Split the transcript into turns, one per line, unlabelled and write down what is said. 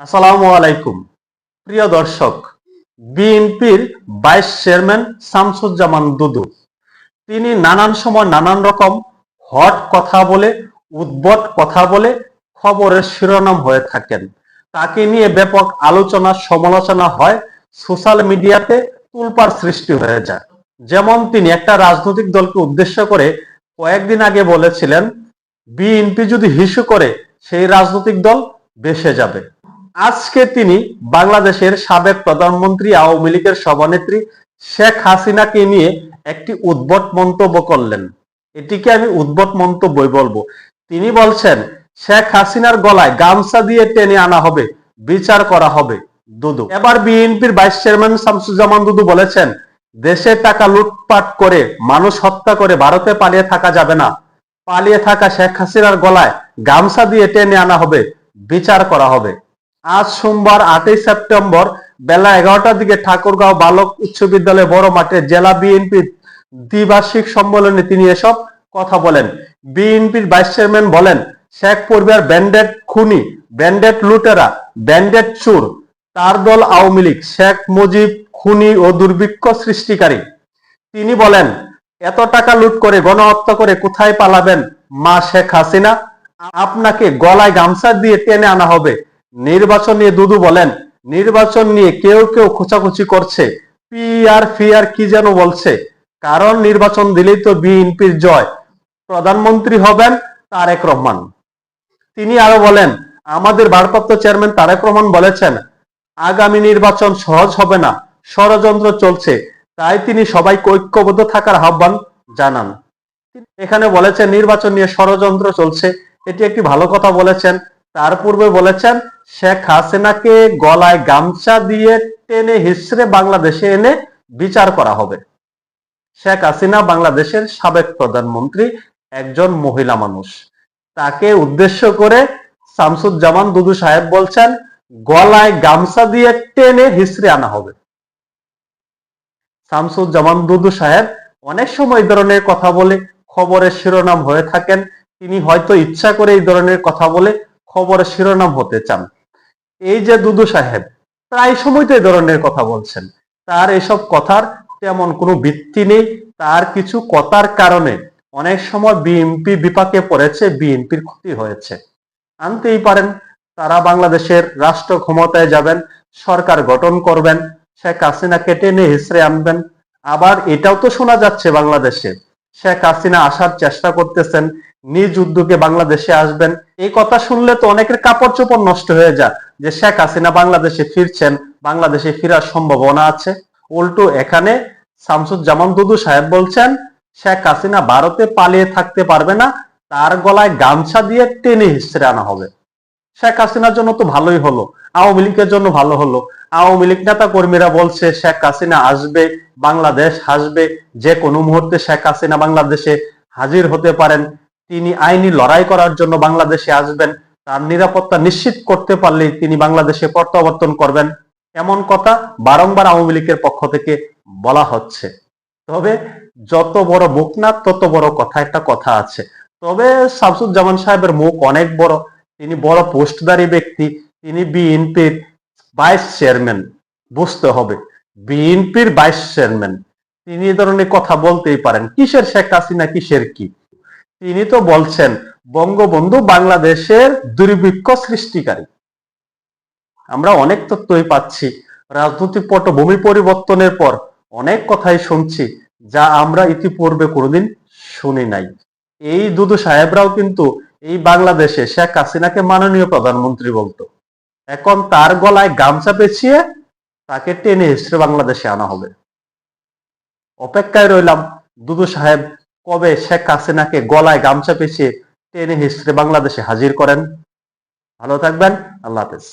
আসসালামু আলাইকুম। প্রিয় দর্শক, বিএনপির ভাইস চেয়ারম্যান শামসুজ্জামান দুদু, তিনি নানান সময় নানান রকম হট কথা বলে, উদ্ভট কথা বলে খবরের শিরোনাম হয়ে থাকেন। তাকে নিয়ে ব্যাপক আলোচনা, সমালোচনা হয়, সোশ্যাল মিডিয়াতে তুলপার সৃষ্টি হয়ে যায়। যেমন তিনি একটা রাজনৈতিক দলকে উদ্দেশ্য করে কয়েকদিন আগে বলেছিলেন, বিএনপি যদি হিসু করে, সেই রাজনৈতিক দল বেসে যাবে। আজকে তিনি বাংলাদেশের সাবেক প্রধানমন্ত্রী, আওয়ামী লীগের সভানেত্রী শেখ হাসিনাকে নিয়ে একটি উদ্ভট মন্তব্য করলেন। এটিকে আমি উদ্ভট মন্তব্যই বলব। তিনি বলছেন, শেখ হাসিনার গলায় গামছা দিয়ে টেনে আনা হবে, বিচার করা হবে, দুদু। এবার বিএনপির ভাইস চেয়ারম্যান শামসুজ্জামান দুদু বলেছেন দেশের টাকা লুটপাট করে, মানুষ হত্যা করে ভারতে পালিয়ে থাকা যাবে না। পালিয়ে থাকা শেখ হাসিনার গলায় গামছা দিয়ে টেনে আনা হবে, বিচার করা হবে। আজ সোমবার আটই সেপ্টেম্বর বেলা এগারোটার দিকে ঠাকুরগাঁও বালক উচ্চ বিদ্যালয় বড় মাঠে জেলা বিএনপির দ্বিবার্ষিক সম্মেলনে তিনি এসব কথা বলেন। বিএনপির ভাইস চেয়ারম্যান বলেন, শেখ পরিবার ব্যান্ডেড খুনি, ব্যান্ডেড লুটেরা, ব্যান্ডেড চুর, তার দল আওয়ামী লীগ, শেখ মুজিব খুনি ও দুর্ভিক্ষ সৃষ্টিকারী। তিনি বলেন, এত টাকা লুট করে গণহত্যা করে কোথায় পালাবেন মা শেখ হাসিনা? আপনাকে গলায় গামছা দিয়ে টেনে আনা হবে। নির্বাচন নিয়ে দুদু বলেন, নির্বাচন নিয়ে কেউ কেউ খোঁচাখুচি করছে। পিআর ফিআর কি যেন বলছে। কারণ নির্বাচন দিলেই তো বিএনপির জয়। প্রধানমন্ত্রী হবেন তারেক রহমান। তিনি আরও বলেন, আমাদের ভারপ্রাপ্ত চেয়ারম্যান তারেক রহমান বলেছেন, আগামী নির্বাচন সহজ হবে না, ষড়যন্ত্র চলছে। তাই তিনি সবাইকে ঐক্যবদ্ধ থাকার আহ্বান জানান। এখানে বলেছেন, নির্বাচন নিয়ে ষড়যন্ত্র চলছে। এটি একটি ভালো কথা বলেছেন। তার পূর্বে বলেছেন, শেখ হাসিনাকে গলায় গামছা দিয়ে টেনে হিসড়ে বাংলাদেশে এনে বিচার করা হবে। শেখ হাসিনা বাংলাদেশের সাবেক প্রধানমন্ত্রী, একজন মহিলা মানুষ। তাকে উদ্দেশ্য করে শামসুজ্জামান দুদু সাহেব বলছেন, গলায় গামছা দিয়ে টেনে হিসড়ে আনা হবে। শামসুজ্জামান দুদু সাহেব অনেক সময় এই ধরনের কথা বলে, খবরের শিরোনাম হয়ে থাকেন। তিনি হয়তো ইচ্ছা করে এই ধরনের কথা বলে খবরের শিরোনাম হতে চান। এই যে দুদু সাহেব, প্রায় সময় তো এই ধরনের কথা বলছেন। তার এসব কথার তেমন কোনো ভিত্তি নেই। তার কিছু কথার কারণে অনেক সময় বিএনপি বিপাকে পড়েছে, বিএনপির ক্ষতি হয়েছে। আনতেই পারেন, তারা বাংলাদেশের রাষ্ট্র ক্ষমতায় যাবেন, সরকার গঠন করবেন, শেখ হাসিনাকে টেনে হিসড়ে আনবেন। আবার এটাও তো শোনা যাচ্ছে বাংলাদেশে শেখ হাসিনা আসার চেষ্টা করতেছেন, নিজ উদ্যোগে বাংলাদেশে আসবেন। এই কথা শুনলে তো অনেকের কাপড় চোপড় নষ্ট হয়ে যায় যে শেখ হাসিনা বাংলাদেশে ফিরছেন, বাংলাদেশে ফেরার সম্ভাবনা আছে। উল্টো এখানে শামসুজ্জামান দুদু সাহেব বলছেন, শেখ হাসিনা ভারতে পালিয়ে থাকতে পারবে না, তার গলায় গামছা দিয়ে টেনে হিসড়ে আনা হবে। শেখ হাসিনার জন্য তো ভালোই হলো। আওয়ামী লীগের জন্য ভালো হলো। আওয়ামী লীগ নেতা কর্মীরা বলছে, শেখ হাসিনা আসবে, বাংলাদেশ আসবে যে কোনো মুহূর্তে শেখ হাসিনা বাংলাদেশে হাজির হতে পারেন। তিনি আইনি লড়াই করার জন্য বাংলাদেশে আসবেন। তার নিরাপত্তা নিশ্চিত করতে পারলেই তিনি বাংলাদেশে প্রত্যাবর্তন করবেন। এমন কথা বারংবার আওয়ামী লীগের পক্ষ থেকে বলা হচ্ছে। তবে যত বড় মুখ না, তত বড় কথা, একটা কথা আছে। তবে শামসুজ্জামান সাহেবের মুখ অনেক বড়। তিনি বড় পোস্টদারী ব্যক্তি, তিনি বিএনপির ভাইস চেয়ারম্যান বুঝতে হবে। বিএনপির ভাইস চেয়ারম্যান তিনি এই ধরনের কথা বলতেই পারেন। কিসের শেখ হাসিনা, কিসের কি? তিনি তো বলছেন, বঙ্গবন্ধু বাংলাদেশের দুর্ভিক্ষ সৃষ্টিকারী। আমরা অনেক তথ্যই পাচ্ছি, রাজনৈতিক পটভূমি পরিবর্তনের পর অনেক কথাই শুনছি, যা আমরা ইতিপূর্বে কোনোদিন শুনি নাই। এই দুদু সাহেবরাও কিন্তু এই বাংলাদেশে শেখ হাসিনাকে মাননীয় প্রধানমন্ত্রী বলতো, এখন তার গলায় গামছা পেঁচিয়ে তাকে টেনে হিসেবে বাংলাদেশে আনা হবে। অপেক্ষায় রইলাম দুদু সাহেব, কবে শেখ হাসিনাকে গলায় গামছা পেঁচিয়ে টেনে হিসেবে বাংলাদেশে হাজির করেন? ভালো থাকবেন, আল্লাহ হাফেজ।